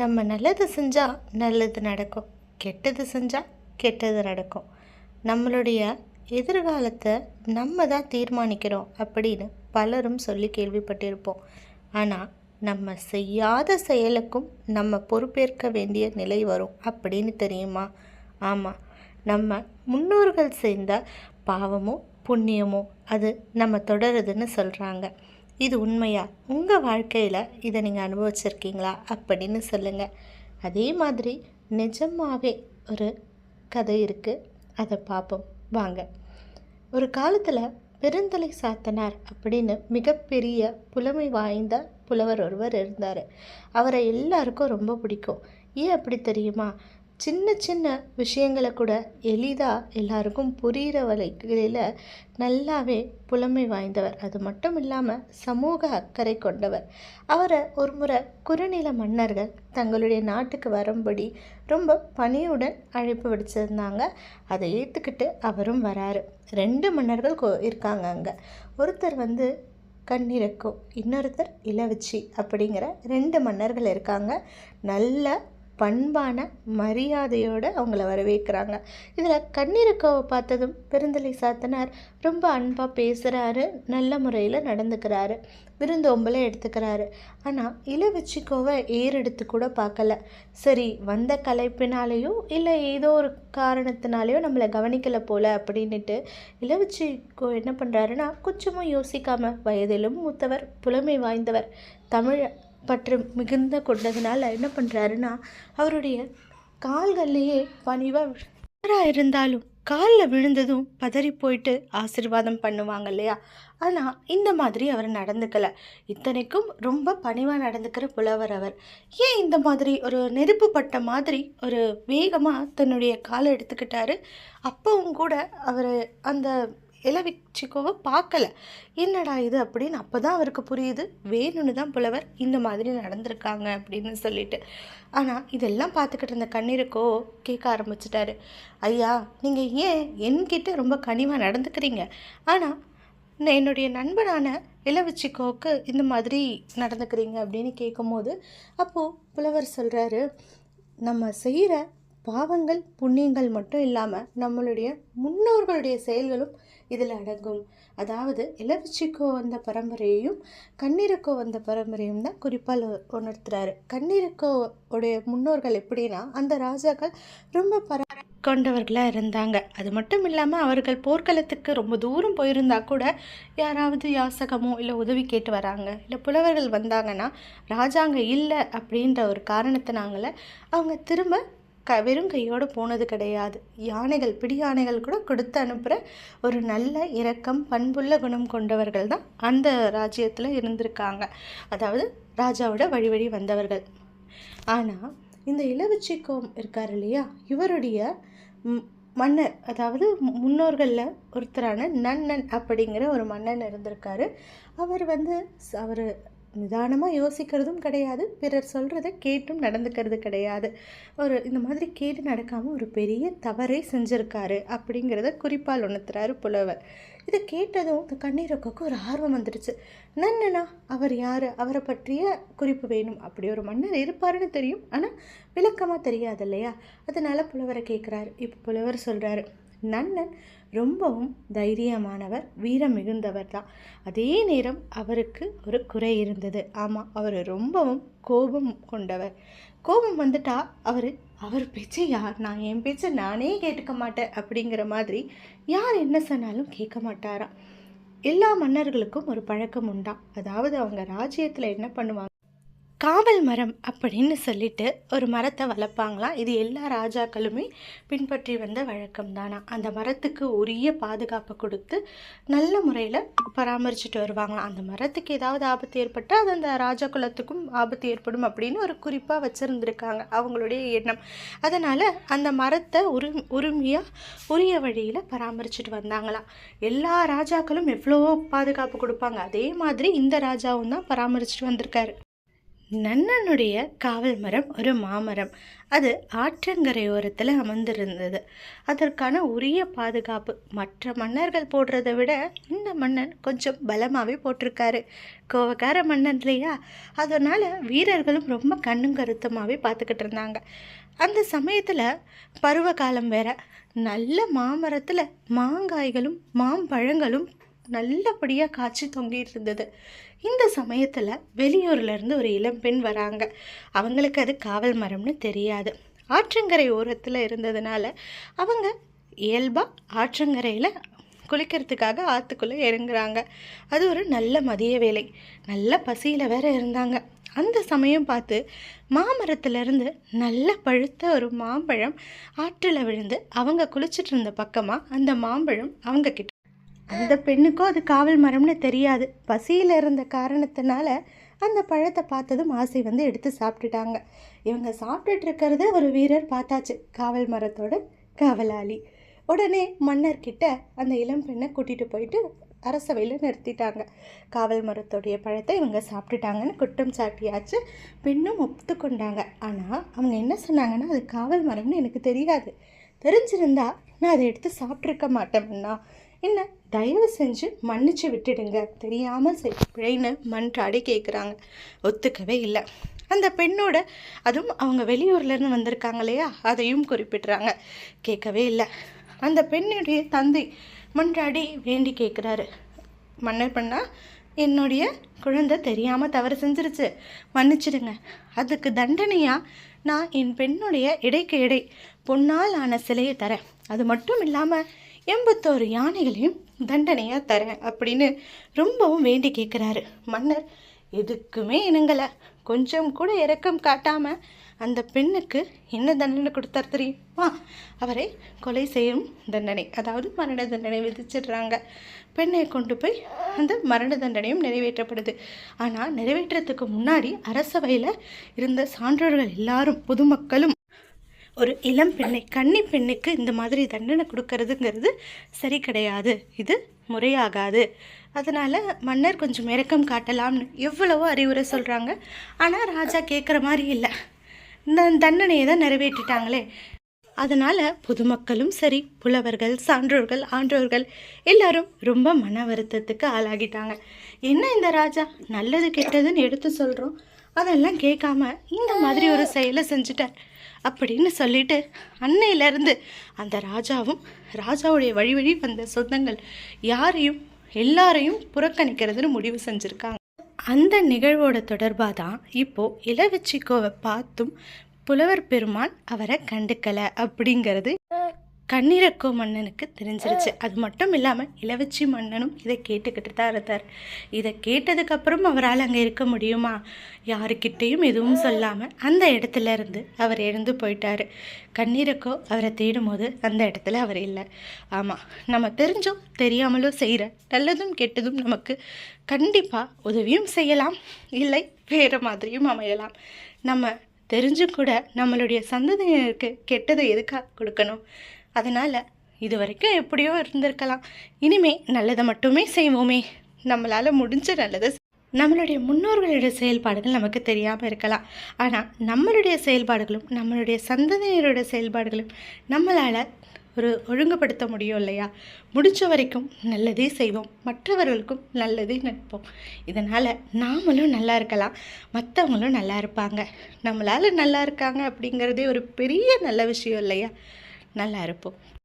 நம்ம நல்லது செஞ்சால் நல்லது நடக்கும் கெட்டது செஞ்சால் கெட்டது நடக்கும். நம்மளுடைய எதிர்காலத்தை நம்ம தான் தீர்மானிக்கிறோம் அப்படின்னு பலரும் சொல்லி கேள்விப்பட்டிருப்போம். ஆனால் நம்ம செய்யாத செயலுக்கும் நம்ம பொறுப்பேற்க வேண்டிய நிலை வரும் அப்படின்னு தெரியுமா? ஆமாம் நம்ம முன்னோர்கள் செய்த பாவமோ புண்ணியமோ அது நம்ம தொடருதுன்னு சொல்கிறாங்க இது உண்மையா? உங்கள் வாழ்க்கையில் இதை நீங்கள் அனுபவிச்சிருக்கீங்களா? அப்படின்னு சொல்லுங்கள் அதே மாதிரி நிஜமாகவே ஒரு கதை இருக்குது அதை பார்ப்போம். வாங்க. ஒரு காலத்தில் பெருந்தலை சாத்தனார் அப்படின்னு மிகப்பெரிய புலமை வாய்ந்த புலவர் ஒருவர் இருந்தார். அவரை எல்லாருக்கும் ரொம்ப பிடிக்கும். ஏன் அப்படி தெரியுமா? சின்ன சின்ன விஷயங்களை கூட எளிதாக எல்லாருக்கும் புரிகிற வகையில் நல்லாவே புலமை வாய்ந்தவர். அது மட்டும் இல்லாமல் சமூக அக்கறை கொண்டவர். அவரை ஒரு முறை குறுநில மன்னர்கள் தங்களுடைய நாட்டுக்கு வரும்படி ரொம்ப பணியுடன் அழைப்பு விடுச்சிருந்தாங்க அதை ஏற்றுக்கிட்டு அவரும் வராரு. ரெண்டு மன்னர்கள் கோ இருக்காங்க அங்கே. ஒருத்தர் வந்து கண்ணிரக்கோ இன்னொருத்தர் இளவச்சி அப்படிங்கிற ரெண்டு மன்னர்கள் இருக்காங்க. நல்ல பண்பான மரியாதையோடு அவங்கள வரவேற்கிறாங்க. இதில் கண்ணீருக்காவை பார்த்ததும் பெருந்தலை சாத்தனார் ரொம்ப அன்பாக பேசுகிறாரு நல்ல முறையில் நடந்துக்கிறாரு விருந்தோம்பலை எடுத்துக்கிறாரு. ஆனால் இளவச்சிக்கோவை ஏறெடுத்து கூட பார்க்கல. சரி வந்த கலைப்பினாலேயோ இல்லை ஏதோ ஒரு காரணத்தினாலேயோ நம்மளை கவனிக்கலை போல அப்படின்ட்டு இளவச்சிக்கோ என்ன பண்ணுறாருன்னா கொஞ்சமும் யோசிக்காமல் வயதிலும் மூத்தவர் புலமை வாய்ந்தவர் தமிழ் பற்று மிகுந்த கொண்டதுனால என்ன பண்ணுறாருன்னா அவருடைய கால்கள்லேயே பணிவாக இருந்தாலும் காலில் விழுந்ததும் பதறி போயிட்டு ஆசிர்வாதம் பண்ணுவாங்க இல்லையா? ஆனால் இந்த மாதிரி அவர் நடந்துக்கலை. இத்தனைக்கும் ரொம்ப பணிவாக நடந்துக்கிற புலவர் அவர். ஏன் இந்த மாதிரி ஒரு நெருப்பு பட்ட மாதிரி ஒரு வேகமாக தன்னுடைய காலை எடுத்துக்கிட்டாரு? அப்பவும் கூட அவர் அந்த இளவிச்சிக்கோவை பார்க்கல. என்னடா இது அப்படின்னு அப்போ தான் அவருக்கு புரியுது. வேணும்னு தான் புலவர் இந்த மாதிரி நடந்திருக்காங்க அப்படின்னு சொல்லிட்டு. ஆனால் இதெல்லாம் பார்த்துக்கிட்டு இருந்த கண்ணீருக்கோ கேட்க ஆரம்பிச்சிட்டாரு. ஐயா நீங்கள் ஏன் என்கிட்ட ரொம்ப கனிவாக நடந்துக்கிறீங்க? ஆனால் நான் என்னுடைய நண்பனான இளவச்சிக்கோவுக்கு இந்த மாதிரி நடந்துக்கிறீங்க அப்படின்னு கேட்கும்போது அப்போது புலவர் சொல்கிறாரு நம்ம செய்கிற பாவங்கள் புண்ணியங்கள் மட்டும் இல்லாமல் நம்மளுடைய முன்னோர்களுடைய செயல்களும் இதில் அடங்கும். அதாவது இளவச்சிக்கோ வந்த பரம்பரையையும் கண்ணீருக்கோ வந்த பரம்பரையும் தான் குறிப்பால் உணர்த்துறாரு. கண்ணீருக்கோ உடைய முன்னோர்கள் எப்படின்னா அந்த ராஜாக்கள் ரொம்ப பர கொண்டவர்களாக இருந்தாங்க. அது மட்டும் இல்லாமல் அவர்கள் போர்க்களத்துக்கு ரொம்ப தூரம் போயிருந்தா கூட யாராவது யாசகமோ இல்லை உதவி கேட்டு வராங்க. இல்லை புலவர்கள் வந்தாங்கன்னா ராஜாங்க இல்லை அப்படின்ற ஒரு காரணத்தினாங்கள அவங்க திரும்ப க வெறும் கையோடு போனது கிடையாது. யானைகள் பிடி யானைகள் கூட கொடுத்து அனுப்புகிற ஒரு நல்ல இரக்கம் பண்புள்ள குணம் கொண்டவர்கள் தான் அந்த ராஜ்யத்தில் இருந்திருக்காங்க. அதாவது ராஜாவோட வழி வழி வந்தவர்கள். ஆனால் இந்த இளவச்சிக்கோம் இருக்கார் இல்லையா? இவருடைய மன்னர் அதாவது முன்னோர்களில் ஒருத்தரான நன்னன் அப்படிங்கிற ஒரு மன்னன் இருந்திருக்காரு. அவர் வந்து அவர் நிதானமாக யோசிக்கிறதும் கிடையாது. பிறர் சொல்கிறத கேட்டும் நடந்துக்கிறது கிடையாது. ஒரு இந்த மாதிரி கேட்டு நடக்காமல் ஒரு பெரிய தவறை செஞ்சுருக்காரு அப்படிங்கிறத குறிப்பால் உணர்த்துறாரு புலவர். இதை கேட்டதும் இந்த கண்ணீரொக்கு ஒரு ஆர்வம் வந்துடுச்சு. நன்னனா அவர் யார்? அவரை பற்றிய குறிப்பு வேணும். அப்படி ஒரு மன்னர் இருப்பாருன்னு தெரியும். ஆனால் விளக்கமாக தெரியாது இல்லையா அதனால் புலவரை கேட்குறாரு இப்போ புலவர் சொல்கிறாரு நன்னன் ரொம்பவும் தைரியமானவர் வீரம் மிகுந்தவர் தான். அதே நேரம் அவருக்கு ஒரு குறை இருந்தது. ஆமாம் அவர் ரொம்பவும் கோபம் கொண்டவர். கோபம் வந்துட்டா அவர் அவர் பேச்சை யார் நான் என் பேச்சை நானே கேட்டுக்க மாட்டேன் அப்படிங்கிற மாதிரி யார் என்ன சொன்னாலும் கேட்க மாட்டாராம். எல்லா மன்னர்களுக்கும் ஒரு பழக்கம் உண்டா அதாவது அவங்க ராஜ்யத்தில் என்ன பண்ணுவாங்க காவல் மரம் அப்படின்னு சொல்லிட்டு ஒரு மரத்தை வளர்ப்பாங்களாம். இது எல்லா ராஜாக்களுமே பின்பற்றி வந்த வழக்கம் தானா அந்த மரத்துக்கு உரிய பாதுகாப்பை கொடுத்து நல்ல முறையில் பராமரிச்சுட்டு வருவாங்களாம். அந்த மரத்துக்கு ஏதாவது ஆபத்து ஏற்பட்டால் அது அந்த ராஜா குலத்துக்கும் ஆபத்து ஏற்படும் அப்படின்னு ஒரு குறிப்பாக வச்சுருந்துருக்காங்க அவங்களுடைய எண்ணம். அதனால் அந்த மரத்தை உரி உரிமையாக உரிய வழியில் பராமரிச்சுட்டு வந்தாங்களாம். எல்லா ராஜாக்களும் எவ்வளோ பாதுகாப்பு கொடுப்பாங்க. அதே மாதிரி இந்த ராஜாவும் தான் பராமரிச்சுட்டு வந்திருக்காரு. நன்னனுடைய காவல் மரம் ஒரு மாமரம். அது ஆற்றங்கரையோரத்தில் அமர்ந்திருந்தது. அதற்கான உரிய பாதுகாப்பு. மற்ற மன்னர்கள் போடுறதை விட இந்த மன்னன் கொஞ்சம் பலமாகவே போட்டிருக்காரு. கோவக்கார மன்னன் இல்லையா? அதனால் வீரர்களும் ரொம்ப கண்ணும் கருத்துமாகவே பார்த்துக்கிட்டு இருந்தாங்க. அந்த சமயத்தில் பருவ காலம் வேற. நல்ல மாமரத்தில் மாங்காய்களும் மாம்பழங்களும் நல்லபடியாக காய்ச்சி தொங்கிட்டு இருந்தது. இந்த சமயத்தில் வெளியூர்லேருந்து ஒரு இளம்பெண் வராங்க. அவங்களுக்கு அது காவல் மரம்னு தெரியாது. ஆற்றங்கரை ஓரத்தில் இருந்ததுனால அவங்க இயல்பாக ஆற்றங்கரையில் குளிக்கிறதுக்காக ஆற்றுக்குள்ளே இறங்குறாங்க. அது ஒரு நல்ல மதிய வேலை. நல்ல பசியில் வேற இருந்தாங்க. அந்த சமயம் பார்த்து மாமரத்துலேருந்து நல்ல பழுத்த ஒரு மாம்பழம் ஆற்றில் விழுந்து அவங்க குளிச்சிட்டு இருந்த பக்கமாக அந்த மாம்பழம் அவங்க கிட்ட அந்த பெண்ணுக்கும் அது காவல் மரம்னு தெரியாது. பசியில் இருந்த காரணத்தினால அந்த பழத்தை பார்த்ததும் ஆசை வந்து எடுத்து சாப்பிட்டுட்டாங்க. இவங்க சாப்பிட்டுட்டு இருக்கிறத ஒரு வீரர் பார்த்தாச்சு காவல் மரத்தோட காவலாளி. உடனே மன்னர்கிட்ட அந்த இளம் பெண்ணை கூட்டிகிட்டு போயிட்டு அரசவையில் நிறுத்திட்டாங்க. காவல் மரத்துடைய பழத்தை இவங்க சாப்பிட்டுட்டாங்கன்னு குற்றம் சாட்டியாச்சு பெண்ணும் ஒத்துக்கொண்டாங்க ஆனால் அவங்க என்ன சொன்னாங்கன்னா அது காவல் மரம்னு எனக்கு தெரியாது. தெரிஞ்சிருந்தா நான் அதை எடுத்து சாப்பிட்ருக்க மாட்டேன்னா என்ன? தயவு செஞ்சு மன்னிச்சு விட்டுடுங்க. தெரியாமல் செய். பிழைன்னு மன்றாடி கேட்குறாங்க ஒத்துக்கவே இல்லை. அந்த பெண்ணோட அதுவும் அவங்க வெளியூர்லேருந்து வந்திருக்காங்க இல்லையா? அதையும் குறிப்பிட்றாங்க. கேட்கவே இல்லை. அந்த பெண்ணுடைய தந்தை மன்றாடி வேண்டி கேட்குறாரு மன்னர் பண்ணா என்னுடைய குழந்தை தெரியாமல் தவறு செஞ்சிருச்சு. மன்னிச்சிடுங்க. அதுக்கு தண்டனையாக நான் என் பெண்ணுடைய இடைக்கு இடை பொன்னால் ஆன சிலையை தரேன். அது மட்டும் இல்லாமல் எண்பத்தோரு யானைகளையும் தண்டனையாக தரேன் அப்படின்னு ரொம்பவும் வேண்டி கேட்குறாரு மன்னர் எதுக்குமே இணங்கலை. கொஞ்சம் கூட இரக்கம் காட்டாமல் அந்த பெண்ணுக்கு என்ன தண்டனை கொடுத்தார் தெரியுமா? அவரை கொலை செய்யும் தண்டனை அதாவது மரண தண்டனை விதிச்சிடுறாங்க. பெண்ணை கொண்டு போய் அந்த மரண தண்டனையும் நிறைவேற்றப்படுது. ஆனால் நிறைவேற்றத்துக்கு முன்னாடி அரசவையில் இருந்த சான்றோர்கள் எல்லாரும் பொதுமக்களும் ஒரு இளம் பெண்ணை கன்னி பெண்ணுக்கு இந்த மாதிரி தண்டனை கொடுக்கறதுங்கிறது சரி கிடையாது. இது முறையாகாது. அதனால் மன்னர் கொஞ்சம் இறக்கம் காட்டலாம்னு எவ்வளவோ அறிவுரை சொல்கிறாங்க ஆனால் ராஜா கேட்குற மாதிரி இல்லை. இந்த தண்டனையை தான் நிறைவேற்றிட்டாங்களே. அதனால் பொதுமக்களும் சரி புலவர்கள் சான்றோர்கள் ஆன்றோர்கள் எல்லாரும் ரொம்ப மன வருத்தத்துக்கு ஆளாகிட்டாங்க. என்ன இந்த ராஜா? நல்லது கெட்டதுன்னு எடுத்து சொல்கிறோம் அதெல்லாம் கேட்காம இந்த மாதிரி ஒரு செயலை செஞ்சுட்டார். அப்படின்னு சொல்லிட்டு அன்னையிலேருந்து அந்த ராஜாவும் ராஜாவுடைய வழி வழி வந்த சொந்தங்கள் யாரையும் எல்லாரையும் புறக்கணிக்கிறதுன்னு முடிவு செஞ்சுருக்காங்க. அந்த நிகழ்வோட தொடர்பாக தான் இப்போது இளவச்சிக்கோவை பார்த்தும் புலவர் பெருமான் அவரை கண்டுக்கலை அப்படிங்கிறது. கண்ணீரக்கோ மன்னனுக்கு தெரிஞ்சிருச்சு. அது மட்டும் இல்லாமல் இளவச்சி மன்னனும் இதை கேட்டுக்கிட்டு தான் இருந்தார். இதை கேட்டதுக்கப்புறம் அவரால் அங்கே இருக்க முடியுமா? யாருக்கிட்டேயும் எதுவும் சொல்லாமல் அந்த இடத்துல இருந்து அவர் எழுந்து போயிட்டார். கண்ணீரக்கோ அவரை தேடும் போது அந்த இடத்துல அவர் இல்லை. ஆமாம் நம்ம தெரிஞ்சோ தெரியாமலோ செய்கிற நல்லதும் கெட்டதும் நமக்கு கண்டிப்பாக உதவியும் செய்யலாம். இல்லை வேறு மாதிரியும் அமையலாம். நம்ம தெரிஞ்சும் கூட நம்மளுடைய சந்ததியினருக்கு கெட்டதை எதுக்காக கொடுக்கணும்? அதனால் இது வரைக்கும் எப்படியோ இருந்திருக்கலாம். இனிமே நல்லதை மட்டுமே செய்வோமே. நம்மளால் முடிஞ்ச நல்லதை நம்மளுடைய முன்னோர்களோட செயல்பாடுகள் நமக்கு தெரியாமல் இருக்கலாம். ஆனால் நம்மளுடைய செயல்பாடுகளும் நம்மளுடைய சந்ததியினரோட செயல்பாடுகளும் நம்மளால் ஒரு ஒழுங்குபடுத்த முடியும் இல்லையா? முடிஞ்ச வரைக்கும் நல்லதே செய்வோம். மற்றவர்களுக்கும் நல்லதே நினைப்போம். இதனால் நாமளும் நல்லா இருக்கலாம். மற்றவங்களும் நல்லா இருப்பாங்க. நம்மளால் நல்லா இருக்காங்க அப்படிங்கிறதே ஒரு பெரிய நல்ல விஷயம் இல்லையா? நல்லா இருப்போம்.